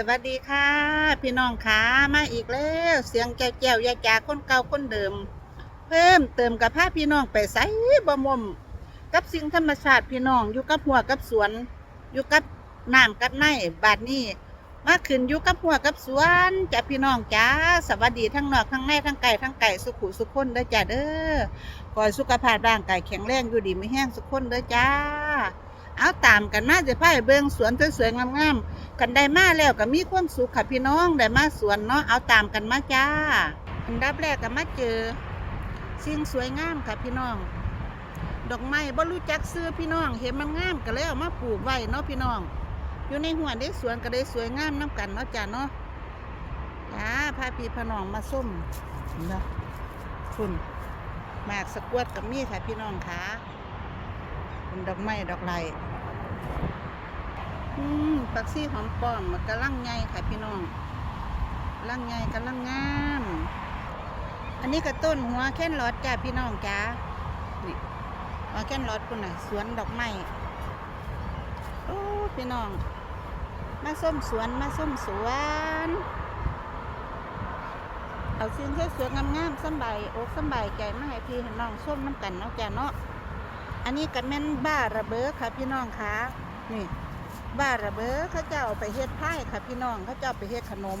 สวัสดีค่ะ พี่น้องขามาอีกแล้วเสียงแจ้วๆยาจาคนเก่าคนเดิม เพิ่มเติมกับพาพี่น้องไปใส่บ่มม กับสิ่งธรรมชาติพี่น้องอยู่กับหัวกับสวน อยู่กับน้ำกับไนบาดนี้มาขึ้นอยู่กับหัวกับสวนจ้ะพี่น้องจ้าสวัสดีทั้งนอกทั้งในทั้งไก่ทั้งไก่สุขุสุขคนเด้อจ้าเด้อขอสุขภาพร่างกายแข็งแรงอยู่ดีไม่แห้งสุขคนเด้อจ้า เอาตามกันมาจะพาไปเบิ่งสวนสวยๆงามๆกันได้มาแล้วก็มีความสุขค่ะพี่น้องได้มาสวนเนาะเอาตามกันมาจ้าอันดับแรกก็มาเจอสิ่งสวยงามค่ะพี่น้อง ดอกไม้บ่รู้จักซื้อพี่น้อง เห็นมันงามก็เลยเอามาปลูกไว้เนาะพี่น้อง อยู่ในหัวได้สวนก็ได้สวยงามน้ำกันเนาะจ้าเนาะจ้าพาพี่พน้องมาส้มเนาะคุณหมากสะกวดกับมีค่ะพี่น้องค่ะ ดอกไม้ดอกไม้อืมผักซี่หอมปอมมันกำลังไงค่ะพี่น้องกำลังไงกำลังงาม อันนี้ก็ต้นหัวแค่นรอดจ้าพี่น้องจ้านี่หัวแค่นรอดคุณน่ะ สวนดอกไม้โอ้พี่น้อง มาส้มสวนมาส้มสวนเอาสิ่งสวยงามๆสบายอกสบายใจมาให้พี่ให้น้องส้มน้ำกันเนาะจ้าเนาะ อันนี้ก็แม่นบ้าระเบ้อค่ะพี่น้องคะนี่บ้าระเบ้อเขาเจ้าเอาไปเฮ็ดพายค่ะพี่น้องเขาเจ้าไปเฮ็ดขนม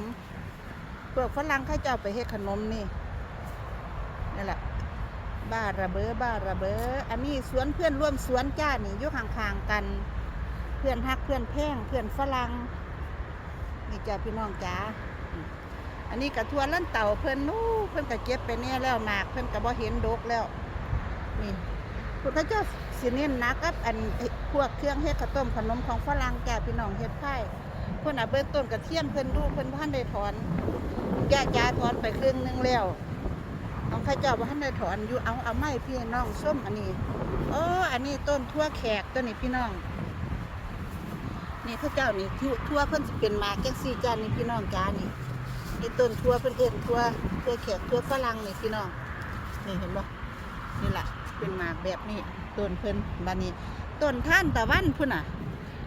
พวกฝรั่งเขาเจ้าไปเฮ็ดขนมนี่นี่แหละบ้าระเบ้อบ้าระเบ้ออันนี้สวนเพื่อนร่วมสวนจ้านี่อยู่ข้างๆกัน เพื่อนฮักเพื่อนแพงเพื่อนฝรั่งนี่จ้าพี่น้องจ้าอันนี้กระทวนลั่นเต่าเพิ่นนู้เพิ่นก็เก็บไปเนี่ยแล้วหมากเพิ่นก็บ่เห็นดกแล้วนี่ พวกเขาเจ้าสิเน้นนักกับอันพวกเครื่องเฮ็ดข้าวต้มขนมของฝรั่งแก่พี่น้องเฮ็ดไผ่เพิ่นน่ะเบิ่งต้นกระเทียมเพิ่นดูเพิ่นบ่ทันได้ถอนแก่จ้าถอนไปครึ่งหนึงแล้วของเขาเจ้าบ่ทันได้ถอนอยู่เอาเอาไม้พี่น้องส้มอันนี้โอ้อันนี้ต้นทั่วแขกต้นนี้พี่น้อง นี่เขาเจ้านี่ทั่วทั่วเพิ่นสิเป็นมากจังซี่จ้านี่พี่น้องจ้านี่นี่ต้นทั่วเพิ่นเอิ้นทั่วทั่วแขกทั่วฝรั่งนี่พี่น้องนี่เห็นบ่ นี่แหละเป็นหมากแบบนี้ต้นเพิ่นบานนี้ต้นท่านตะวันพุ่นน่ะ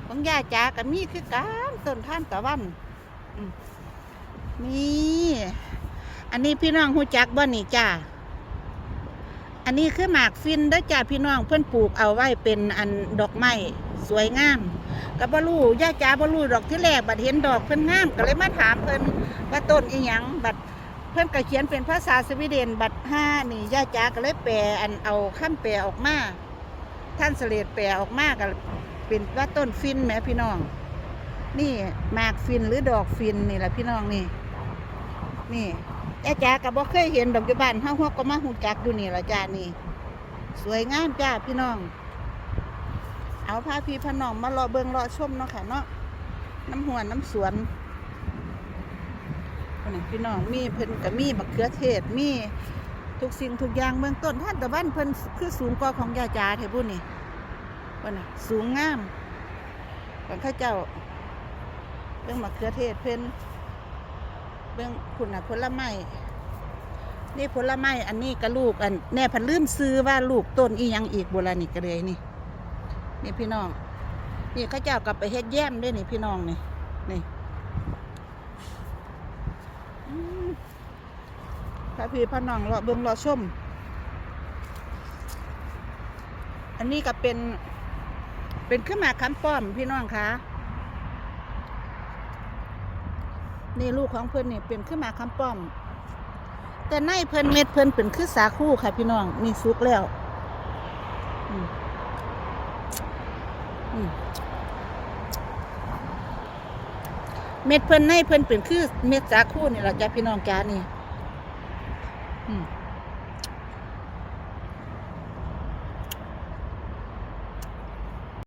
ของยาจากับมีคือกันต้นท่านตะวันนี่อันนี้พี่น้องหูจักบ่นี่จ้าอันนี้คือหมากฟินเด้อจ้าพี่น้องเพิ่อนปลูกเอาไว้เป็นอันดอกไม้สวยงามก็บ่รู้ย่าจาบ่รู้ดอกที่แรกบัดเห็นดอกเพิ่นงามก็เลยมาถามเพิ่นว่าต้นอีหยังบัด เพื่อนก็เขียนเป็นภาษาสวีเดนบัตรห้านี่ย่าจาก็เลยแปลอันเอาคำแปลออกมาท่านเสเลดแปลออกมาก็เป็นว่าต้นฟินแหมพี่น้อง นี่หมากฟินหรือดอกฟินนี่แหละพี่น้องนี่ นี่ย่าจาก็บ่เคยเห็นดอกอยู่บ้านเฮาฮกก็มาหูจักอยู่นี่ละจ้านี่ สวยงามจ้าพี่น้อง เอาพาพี่พาน้องมารอเบิงรอชมเนาะค่ะเนาะน้ำหัวน้ำสวน นน่พี่น้องมีเพิ่นก็มีบักเขือเทศมีทุกสิ่งทุกอย่างเมืองต้นท่านตะวันเพิ่นคือสูงกว่าของยาจาเทบุญนี่คนน่ะสูงงามของข้าเจ้าเรื่องบักเขือเทศเพิ่นเรื่องคุณน่ะผลไม้นี่ผลไม้อันนี้ก็ลูกอันแน่พันลืมซื้อว่าลูกต้นอีหยังอีกโบราณนี่ก็เลยนี่ นี่พี่น้อง นี่ข้าเจ้ากลับไปเฮ็ดแย้มด้วยนี่พี่น้องนี่นี่ พระพี่พระน้องรอเบิ่งรอชม อันนี้ก็เป็น เป็นขึ้นมากคำป้อมพี่น้องคะนี่ลูกของเพิ่อนนี่เป็นขึ้นมากคำป้อม แต่ในเพิ่อนเม็ดเพิ่อนเป็นคือสาคูค่ะ พี่น้องนี่สุกแล้ว เม็ดเพิ่นในเพิ่นเป็นคือเม็ดสาคูนี่แหละจ้ะพี่น้องจ้านี่ อืม